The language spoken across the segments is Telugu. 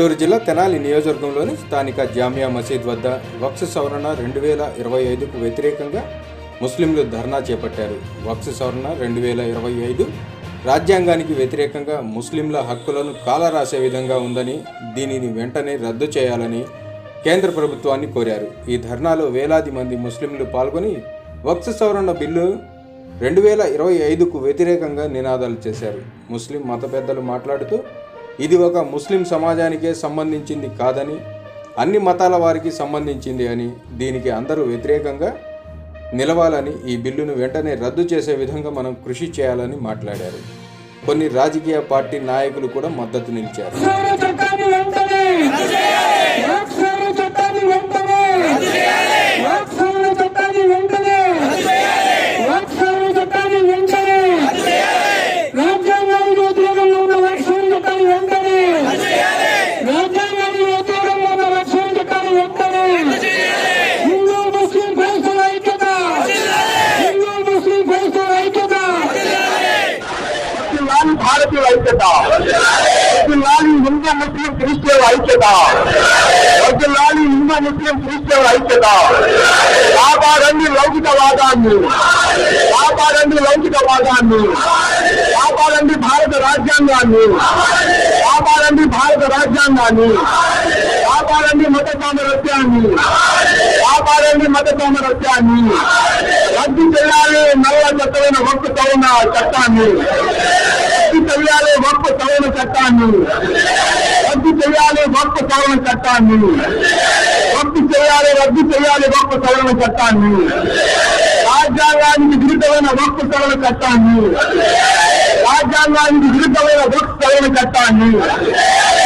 గుంటూరు జిల్లా తెనాలి నియోజకవర్గంలోని స్థానిక జామియా మసీద్ వద్ద వక్స్ సవరణ రెండు వేల ఇరవై ఐదుకు వ్యతిరేకంగా ముస్లింలు ధర్నా చేపట్టారు. వక్స్ సవరణ రెండు వేల ఇరవై ఐదు రాజ్యాంగానికి వ్యతిరేకంగా ముస్లింల హక్కులను కాలరాసే విధంగా ఉందని దీనిని వెంటనే రద్దు చేయాలని కేంద్ర ప్రభుత్వాన్ని కోరారు. ఈ ధర్నాలో వేలాది మంది ముస్లింలు పాల్గొని వక్స్ సవరణ బిల్లు రెండు వేల ఇరవై ఐదుకు వ్యతిరేకంగా నినాదాలు చేశారు. ముస్లిం మత పెద్దలు మాట్లాడుతూ ఇది ఒక ముస్లిం సమాజానికే సంబంధించింది కాదని అన్ని మతాల వారికి సంబంధించింది అని దీనికి అందరూ వ్యతిరేకంగా నిలవాలని ఈ బిల్లును వెంటనే రద్దు చేసే విధంగా మనం కృషి చేయాలని మాట్లాడారు. కొన్ని రాజకీయ పార్టీ నాయకులు కూడా మద్దతు నిలిచారు. చట్టాన్ని వెంటనే వాక్సవరణ చట్టాన్ని వెంటనే వాక్సవరణ చట్టాన్ని వెంటనే రాజ్యాంగానికి వ్యతిరేకంగా ఉన్న వాక్సవరణ చట్టాన్ని వెంటనే రాజ్యాంగానికి వ్యతిరేకంగా ఉన్న వాక్సవరణ చట్టాన్ని వెంటనే హిందూ ముస్లిం క్రైస్తవుల ఐక్యత హిందూ ముస్లిం క్రైస్తవుల ఐక్యత లాలి ఐక్యత. లాలి హిందూ ముస్లిం క్రిస్టియన్ ఐక్యత. లాలి హిందూ ముస్లిం క్రిస్టియన్ ఐక్యత. కాపాడండి లౌకికవాదాన్ని. కాపాడండి లౌకికవాదాన్ని. కాపాడండి భారత రాజ్యాంగాన్ని. కాపాడండి భారత రాజ్యాంగాన్ని. కాపాడండి మత సామరస్యాన్ని. కాపాడండి మత సామరస్యాన్ని. రద్దు చేయాలి నల్ల చట్టమైన వక్త చట్టాన్ని. రద్దు చేయాలి వక్త సవరణ చట్టాన్ని రద్దు చేయాలి వక్త సవరణ చట్టాన్ని రద్దు చేయాలి రద్దు చేయాలి వక్త సవరణ చట్టాన్ని రాజ్యాంగానికి విరుద్ధమైన వక్త సవరణ చట్టాన్ని రాజ్యాంగానికి విరుద్ధమైన వక్త సవరణ చట్టాన్ని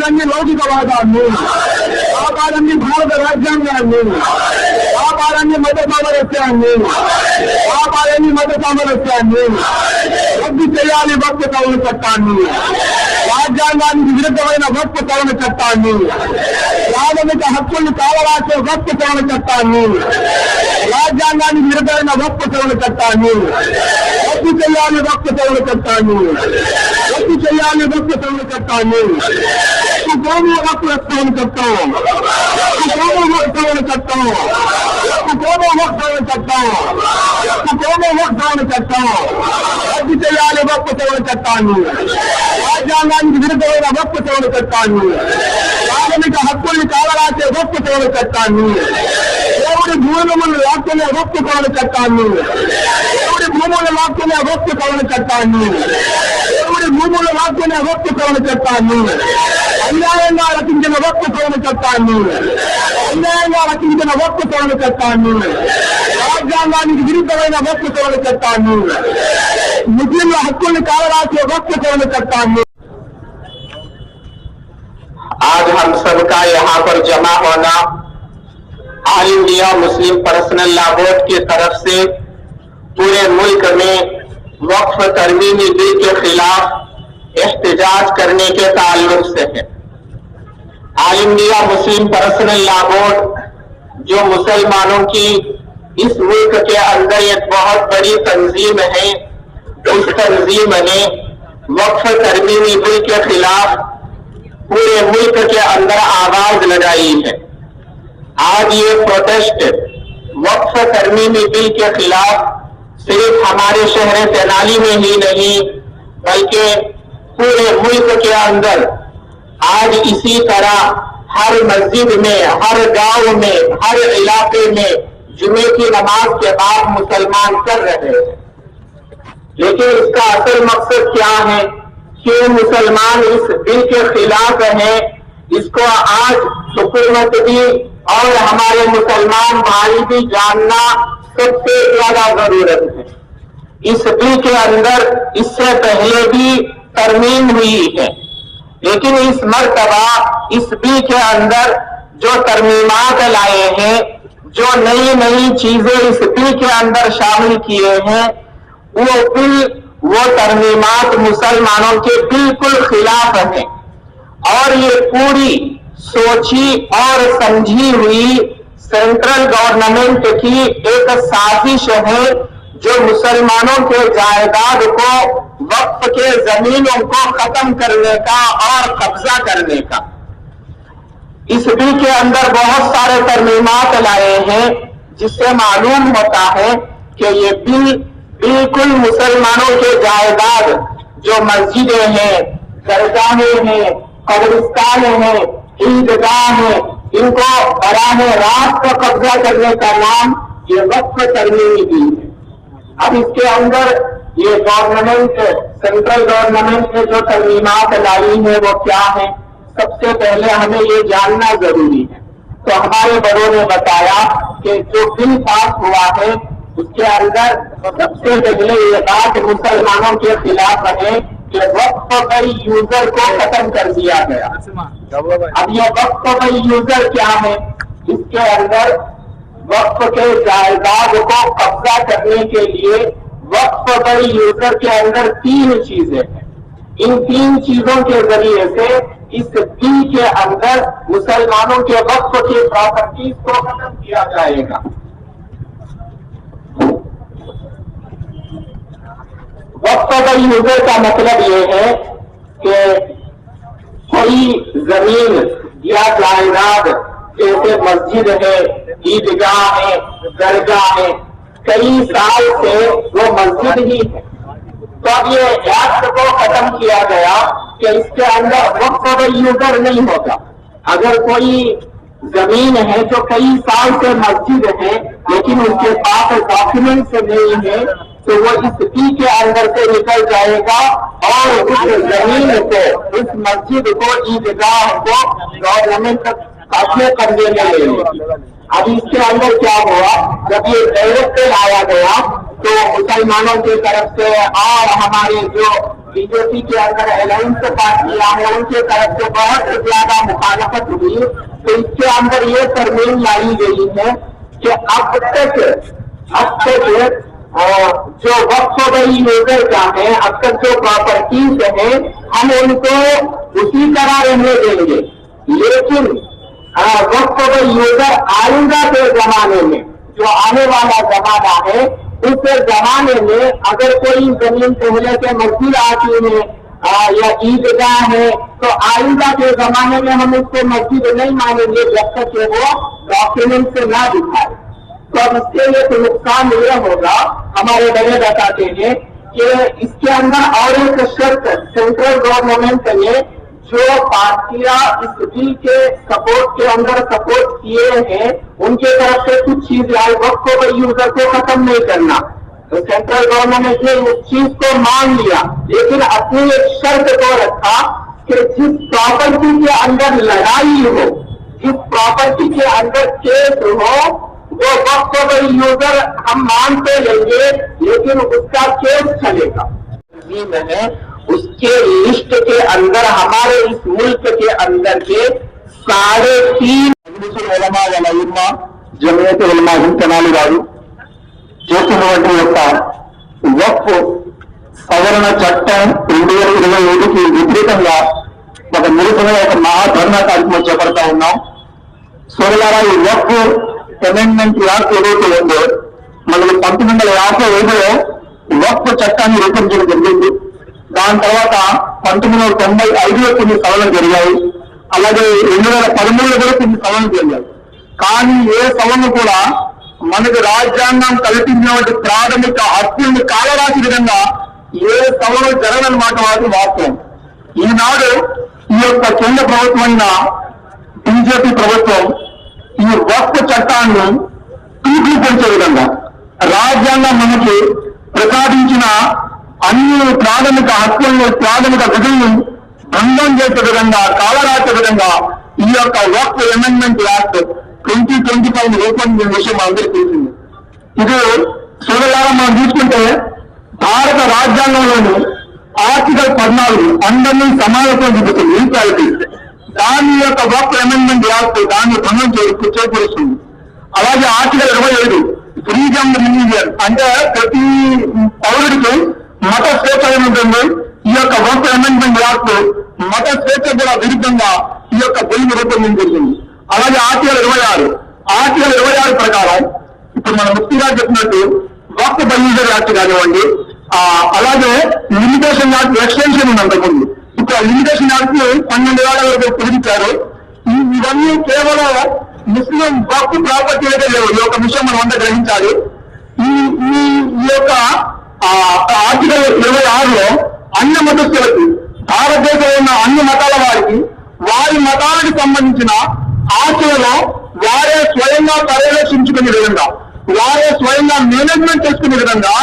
కాపాడండి లౌకికవాదాన్ని కాపాడండి భారత రాజ్యాంగాన్ని కాపాడండి మత సామరస్యాన్ని కాపాడండి మత సామరస్యాన్ని రద్దు చేయాలి భక్త సవరణ చట్టాన్ని రాజ్యాంగానికి విరుద్ధమైన భక్త సవరణ చట్టాన్ని ప్రాథమిక హక్కుల్ని కాలరాసే భక్త సవరణ చట్టాన్ని రాజ్యాంగానికి విరుద్ధమైన భక్త సవరణ చట్టాన్ని రద్దు చేయాలి భక్త సవరణ చట్టాన్ని రద్దు చేయాలి భక్త సవరణ చట్టాన్ని భూమి హక్కుల సవరణ చట్టం భూమి హక్కుల చట్టం భూమి హక్కుల చట్టం భూమి హక్కుల చట్టం రద్దు చేయాలి భక్త సవరణ చట్టాన్ని రాజ్యాంగానికి విరుద్ధమైన భక్త సవరణ చట్టాన్ని ప్రాథమిక హక్కుల్ని కాలరాసే భక్త సవరణ చట్టాన్ని దేవుడి భూములను లాక్కునే భక్త సవరణ చట్టాన్ని దేవుడి భూములను లాక్కునే భక్త సవరణ చట్టాన్ని దేవుడి భూములు లాక్కునే భక్త సవరణ చట్టాన్ని అన్యాయంగా రచించిన భక్త సవరణ చట్టాన్ని అన్యాయంగా రచించిన భక్త సవరణ ಕಾನೂನು విరుద్ధమైన ముస్లింల హక్కుల్ని آج ہم سب کا یہاں پر جمع ہونا آل انڈیا مسلم پرسنل لا بورڈ کی طرف سے پورے ملک میں وقف ترمیمی بل کے خلاف احتجاج کرنے کے تعلق سے ہے۔ آل انڈیا مسلم پرسنل لا بورڈ جو مسلمانوں کی اس ملک کے اندر ایک بہت بڑی تنظیم ہے، اس تنظیم نے وقف ترمیمی بل کے خلاف پورے ملک کے اندر آواز لگائی ہے۔ آج یہ پروٹیسٹ وقف ترمیمی بل کے خلاف صرف ہمارے شہر تینالی میں ہی نہیں، بلکہ پورے ملک کے اندر آج اسی طرح ہر مسجد میں، ہر گاؤں میں، ہر علاقے میں جمعے کی نماز کے بعد مسلمان کر رہے ہیں۔ لیکن اس کا اصل مقصد کیا ہے؟ کہ مسلمان اس دل کے خلاف ہیں؟ اس کو آج حکومت بھی اور ہمارے مسلمان بھائی بھی جاننا سب سے زیادہ ضرورت ہے۔ اس دل کے اندر اس سے پہلے بھی ترمیم ہوئی ہے۔ لیکن اس مرتبہ اس بی کے اندر جو ترمیمات لائے ہیں، جو نئی نئی چیزیں اس بی کے اندر شامل کیے ہیں، وہ بل وہ ترمیمات مسلمانوں کے بالکل خلاف ہیں۔ اور یہ پوری سوچی اور سمجھی ہوئی سینٹرل گورنمنٹ کی ایک سازش ہے جو مسلمانوں کے جائیداد کو وقف کے زمینوں کو ختم کرنے کا اور قبضہ کرنے کا۔ اس بل کے اندر بہت سارے ترمیمات لائے ہیں، جس سے معلوم ہوتا ہے کہ یہ بل بالکل مسلمانوں کے جائیداد، جو مسجدیں ہیں، درگاہیں ہیں، قبرستانیں ہیں، عیدگاہ ہیں، ان کو براہ راست کا قبضہ کرنے کا نام یہ وقف ترمیمی بل ہے۔ اب اس کے اندر یہ گورنمنٹ سینٹرل گورنمنٹ نے جو ترمیمات لائی ہیں وہ کیا ہیں؟ سب سے پہلے ہمیں یہ جاننا ضروری ہے۔ تو ہمارے بڑوں نے بتایا کہ جو بل پاس ہوا ہے، اس کے اندر سب سے پہلے یہ بات مسلمانوں کے خلاف ہے کہ وقت پر یوزر کو ختم کر دیا گیا۔ اب یہ وقت پر یوزر کیا ہے جس کے اندر وقت کے جائیداد کو قبضہ کرنے کے لیے وقف بڑی یوزر کے اندر تین چیزیں ہیں۔ ان تین چیزوں کے ذریعے سے اس دن کے اندر مسلمانوں کے وقف کی پراپرٹیز کو ختم کیا جائے گا۔ وقف بڑی یوزر کا مطلب یہ ہے کہ کوئی زمین یا جائیداد جیسے مسجد ہے عیدگاہ ہے، درگاہ ہے کئی سال سے وہ مسجد ہی ہے۔ تو اب یہ ایکٹ کو ختم کیا گیا کہ اس کے اندر وقت یوزر نہیں ہوگا اگر کوئی زمین ہے جو کئی سال سے مسجد ہے، لیکن اس کے پاس ڈاکومینٹس نہیں ہے، تو وہ اس پی کے اندر سے نکل جائے گا اور اس زمین کو، اس مسجد کو عیدگاہ کو گورنمنٹ قبضے کرنے میں لے گا اب اس کے اندر کیا ہوا؟ جب یہ دولت پہ لایا گیا، تو مسلمانوں کی طرف سے اور ہمارے جو بی جے پی کے اندر الائنس پارٹی ہے، ان کی طرف سے بہت زیادہ مخالفت ہوئی۔ تو اس کے اندر یہ ترمیم لائی گئی ہے کہ اب تک اب تک جو وقت ہو گئی یوزر کا ہے؟ اب تک جو پراپرٹیز ہیں، ہم ان کو اسی طرح رہنے دیں گے۔ لیکن ہاں، وقت میں یوزر آئندہ کے زمانے میں، جو آنے والا زمانہ ہے، اس زمانے میں اگر کوئی زمین پہلے سے مسجد آتی ہے یا عید گاہ ہے، تو آئندہ کے زمانے میں ہم اس کو مسجد نہیں مانیں گے، جب تک کہ وہ ڈاکیومنٹ سے نہ دکھائے۔ تو اس کے لیے تو نقصان یہ ہوگا، ہمارے بڑے بتاتے ہیں کہ اس کے اندر اور ایک شرط سینٹرل گورنمنٹ نے جو پارٹیاں اس بل کے سپورٹ کے اندر سپورٹ کیے ہیں، ان کے طرف سے کچھ چیز آئے وقت کو بھائی یوزر کو ختم نہیں کرنا۔ تو سینٹرل گورنمنٹ نے اس چیز کو مان لیا۔ لیکن اپنی ایک شرط کو رکھا کہ جس پراپرٹی کے اندر لڑائی ہو، جس پراپرٹی کے اندر کیس ہو، وہ وقت کو بھائی یوزر ہم مانتے لیں گے، لیکن اس کا کیس چلے گا۔ उसके लिस्ट के अंदर हमारे इस मुल्क के अंदर के साढ़े तीन ఉలమా వాళ్ళ ఇమ్మ జమియత్ ఉలమా తెనాలి గారు చేస్తున్నటువంటి యొక్క వక్ఫ్ సవరణ చట్టం రెండు వేల ఇరవై ఏడుకి వ్యతిరేకంగా ఒక నిరసన ఒక మహాధర్నా కార్యక్రమం చేపడతా ఉన్నాం సోదరులారా ఈ వక్ఫ్ అమెండ్మెంట్ యాక్ట్ ఏదైతే ఉందో మనకి పంతొమ్మిది వందల యాభై ఐదులో వక్ఫ్ చట్టాన్ని రూపొందించడం జరిగింది దాని తర్వాత పంతొమ్మిది వందల తొంభై ఐదులో కొన్ని సవరణలు జరిగాయి. అలాగే రెండు వేల పదమూడులో కూడా కొన్ని సవరణలు జరిగాయి. కానీ ఏ సవరణ కూడా మనకు రాజ్యాంగం కల్పించినటువంటి ప్రాథమిక హక్కుల్ని కాలరాసి విధంగా ఏ సవరణ జరగనమాట వాటి వాస్తవం. ఈనాడు ఈ యొక్క కేంద్ర ప్రభుత్వమైన బీజేపీ ప్రభుత్వం ఈ వస్తు చట్టాన్ని తీర్పు పెంచే విధంగా రాజ్యాంగం మనకి ప్రసాదించిన అన్ని ప్రాథమిక హక్కులను ప్రాథమిక విధులను భంగం చేసే విధంగా కాలరాసే విధంగా ఈ యొక్క Waqf amendment act twenty twenty five రూపొందిన విషయం అందరికీ తెలిసింది. ఇది సోదరులారా మనం చూసుకుంటే భారత రాజ్యాంగంలోని ఆర్టికల్ పద్నాలుగు అందరినీ సమానత్వం చూపుతుంది ఈక్వాలిటీ దాని యొక్క వక్ఫ్ అమెండ్మెంట్ యాక్ట్ దాన్ని భంగం చేకూరుస్తుంది. అలాగే ఆర్టికల్ ఇరవై ఐదు ఫ్రీడమ్ రిలీజియన్ అంటే ప్రతి పౌరుడికి మత స్వేచ్ఛ ఏమి ఉంటుంది ఈ యొక్క వక్ఫ్ అమెండ్మెంట్ యాక్ట్ మత స్వేచ్ఛ కూడా విరుద్ధంగా ఈ యొక్క బిల్లు రూపొందించింది అలాగే ఆర్టీఎల్ ఇరవై ఆరు. ఆర్టీఎల్ ఇరవై ఆరు ప్రకారం ఇప్పుడు మన ముక్తి గారు చెప్పినట్టు వక్ఫ్ బలీజర్ యాక్ట్ కానివ్వండి ఆ, అలాగే లిమిటేషన్ యాక్ట్ ఎక్స్టెన్షన్ ఉంది అంతకుముందు. ఇప్పుడు ఆ లిమిటేషన్ యాక్ట్ పన్నెండు వేల వరకు పొడిగించారు ఇవన్నీ కేవలం ముస్లిం వక్ఫ్ ప్రాపర్టీ అయితే లేవు. ఈ యొక్క విషయం మనం అంతా గ్రహించాలి. ఈ ఈ యొక్క ఆర్టికల్ ఇరవై ఆరులో అన్ని మతస్థులకి భారతదేశంలో ఉన్న అన్ని మతాల వారికి వారి మతాలకు సంబంధించిన ఆస్తులలో వారే స్వయంగా పర్యవేక్షించుకునే విధంగా వారే స్వయంగా మేనేజ్మెంట్ చేసుకునే విధంగా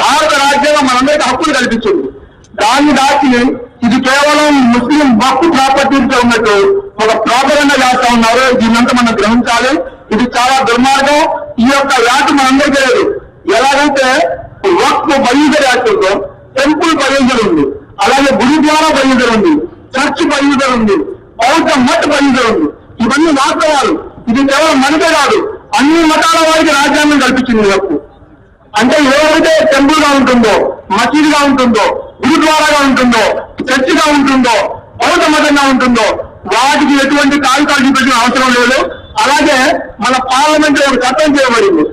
భారత రాజ్యాంగం మనందరికీ హక్కులు కల్పించింది. దాన్ని దాచి ఇది కేవలం ముస్లిం వక్ఫ్ ప్రాపర్టీతో ఉన్నట్టు ఒక ప్రాపరంగా చేస్తా ఉన్నారు. దీన్నంతా మనం గ్రహించాలి. ఇది చాలా దుర్మార్గం. ఈ యొక్క వ్యాధి మనందరికీ లేదు ఎలాగైతే వక్ఫ్ బలీజర్ యాక్ట్ ఉందో టెంపుల్ బలీజర్ ఉంది. అలాగే గురుద్వారా బలీజర్ ఉంది. చర్చ్ బలీజర్ ఉంది. బౌద్ధ మఠ్ బలీజర్ ఉంది. ఇవన్నీ వాస్తవాలు. ఇది కేవలం మనకే కాదు. అన్ని మతాల వారికి రాజ్యాంగం కల్పించింది ఈ హక్కు అంటే ఏదైతే టెంపుల్గా ఉంటుందో మసీద్గా ఉంటుందో గురుద్వారాగా ఉంటుందో చర్చ్గా ఉంటుందో బౌద్ధ మతంగా ఉంటుందో వాటికి ఎటువంటి కాగితాలు చూపించిన అవసరం లేదు. అలాగే మన పార్లమెంట్లో ఒక చట్టం చేయబడింది.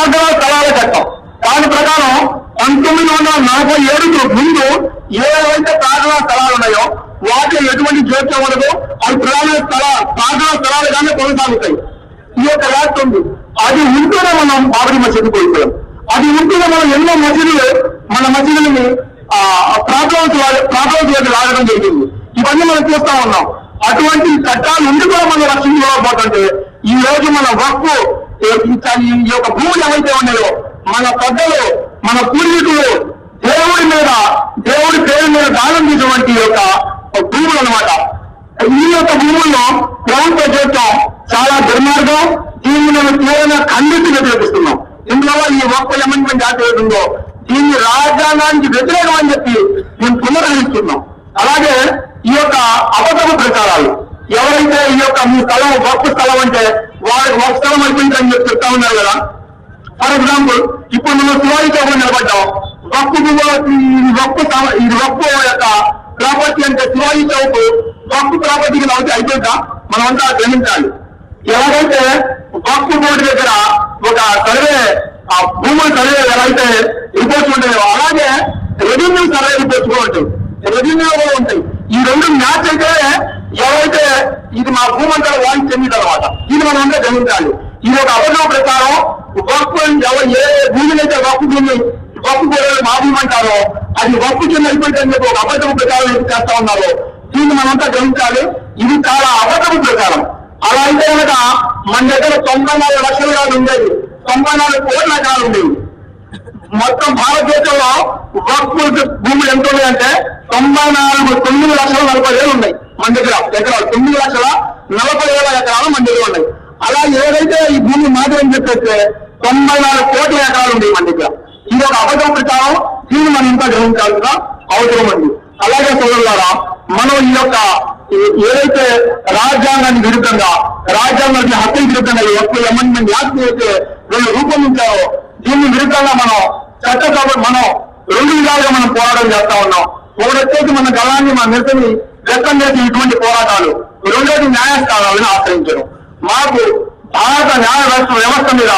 ఆ, ప్రార్థనా స్థలాల చట్టం. దాని ప్రకారం పంతొమ్మిది వందల నలభై ఏడుకు ముందు ఏవైతే ప్రార్థనా స్థలాలు ఉన్నాయో వాటిలో ఎటువంటి జోక్యం ఉండదు. అవి ప్రధాన స్థల ప్రార్థనా స్థలాలుగానే కొనసాగుతాయి. ఈ యొక్క యాక్ట్ ఉంది. అది ఉంటూనే మనం బాబరి మసీదు కోల్పోయాం అది ఉంటూనే మనం ఎన్నో మసీదులు మన మసీదులని ప్రాబ్లమ్స్ ప్రాబ్లమ్స్ లాగడం జరిగింది. ఇవన్నీ మనం చూస్తా ఉన్నాం. అటువంటి చట్టాలు ఉండి కూడా మనం రక్షించుకోకపోతుంటే ఈ రోజు మన వక్కు ఈ యొక్క భూములు ఏవైతే ఉన్నాయో మన పెద్దలు మన పూర్వీకులు దేవుడి మీద దేవుడి పేరు మీద దానం చేసినటువంటి యొక్క భూములు అన్నమాట. ఈ యొక్క భూముల్లో ప్రభుత్వ జోక్యం చాలా దుర్మార్గం. దీన్ని మేము తీవ్రంగా ఖండించి వ్యతిరేకిస్తున్నాం. ఇందులో ఈ ఒక్క అమెండ్మెంట్ యాక్ట్ ఉందో దీన్ని రాజ్యాంగానికి వ్యతిరేకం అని చెప్పి మేము పునరుద్ధరిస్తున్నాం. అలాగే ఈ యొక్క అబద్ధపు ప్రచారాలు. ఎవరైతే ఈ యొక్క మీ స్థలం గొప్ప స్థలం అంటే వాళ్ళకి వస్త్రం స్థలం చెప్పి చెప్తా ఉన్నారు కదా. ఫర్ ఎగ్జాంపుల్ ఇప్పుడు మనం శివాజీ చౌక్ నిలబడ్డాం వక్కు ఇది వక్కు ఇది వక్కు యొక్క ప్రాపర్టీ అంటే శివాజీ చౌక్ వక్కు ప్రాపర్టీకి అవుతే అయిపోయిందా? మనం అంతా గ్రహించాలి. ఎవరైతే వక్కు బోర్డు దగ్గర ఒక సర్వే ఆ భూములు సర్వే ఎవరైతే రిపోర్ట్స్ ఉంటాయో అలాగే రెవెన్యూ సర్వే రిపోర్ట్స్ కూడా ఉంటాయి. రెవెన్యూ కూడా ఉంటాయి. ఈ రెండు మ్యాచ్ అయితే ఎవరైతే ఇది మా భూమంతా అంతా చెందిన తర్వాత ఇది మనం అంతా గమనించాలి ఇది ఒక అబద్ధం ప్రకారం వక్ఫ్ ఎవరు ఏ భూమిని అయితే వక్ఫ్ భూమి వక్ఫ్ గోడలు మా భూమి అంటారో అది వక్ఫ్ కింద అయిపోయిందని చెప్పి ఒక అబద్ధం ప్రకారం చేస్తా ఉన్నారు దీన్ని మనంతా గ్రహించాలి ఇది చాలా అబద్ధం ప్రకారం అలా అయితే కనుక మన దగ్గర తొంభై నాలుగు లక్షలు కాదు ఉండేది. తొంభై నాలుగు కోట్ల కాదు ఉండేవి మొత్తం భారతదేశంలో వక్ఫ్ భూములు ఎంత ఉన్నాయంటే తొంభై నాలుగు తొమ్మిది లక్షల నలభై వేలు ఉన్నాయి. మన దగ్గర ఎకరాలు తొమ్మిది లక్షల నలభై వేల ఎకరాలు మన దగ్గర ఉన్నాయి. అలా ఏదైతే ఈ భూమి మాది చెప్పేస్తే తొంభై నాలుగు కోట్ల ఎకరాలు ఉన్నాయి మన దగ్గర. ఇది ఒక అబద్ధం ప్రచారం. దీన్ని మనం ఇంకా గ్రహించాల్సిన అవసరం ఉంది. అలాగే సోదరులారా మనం ఈ యొక్క ఏదైతే రాజ్యాంగానికి విరుద్ధంగా రాజ్యాంగానికి హక్కుల విరుద్ధంగా ఎప్పుడు అమెండ్మెంట్ యాక్ట్ అయితే వీళ్ళు రూపొందించారో దీన్ని విరుద్ధంగా మనం చట్టసభ మనం రెండు విధాలుగా మనం పోరాటం చేస్తా ఉన్నాం. ఒకటి వచ్చేసి మన గళాన్ని మన నిరసని వ్యక్తం చేసిన ఇటువంటి పోరాటాలు రెండోది న్యాయస్థానాలను ఆశ్రయించడం. మాకు భారత న్యాయ వ్యవస్థ వ్యవస్థ మీద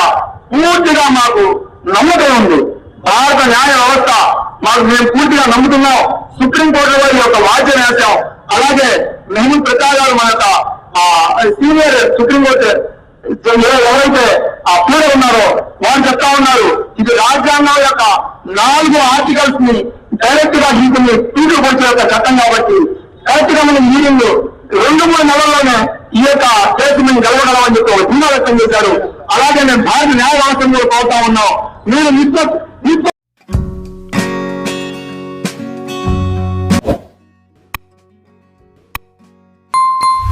పూర్తిగా మాకు నమ్మకం ఉంది. భారత న్యాయ వ్యవస్థ మాకు మేము పూర్తిగా నమ్ముతున్నాం. సుప్రీంకోర్టు వారి యొక్క వాద్యం వేసాం. అలాగే మేము ప్రచారాలు మన యొక్క ఆ, సీనియర్ సుప్రీంకోర్టు ఎవరైతే ఆ పేరు ఉన్నారో వారు చెప్తా ఉన్నారు ఇది రాజ్యాంగం యొక్క నాలుగు ఆర్టికల్స్ని డైరెక్ట్గా తీసుకుని తీసుకుపోతే యొక్క చట్టం కాబట్టి కరెక్ట్ మీటింగ్ రెండు మూడు నెలల్లోనే ఈ యొక్క కేసు మేము గెలవగలమని చెప్పి ఒక ధీమా వ్యక్తం చేశారు. అలాగే మేము భారత న్యాయ వ్యవస్థను కూడా కోరుతా ఉన్నాం. మీరు నిత్య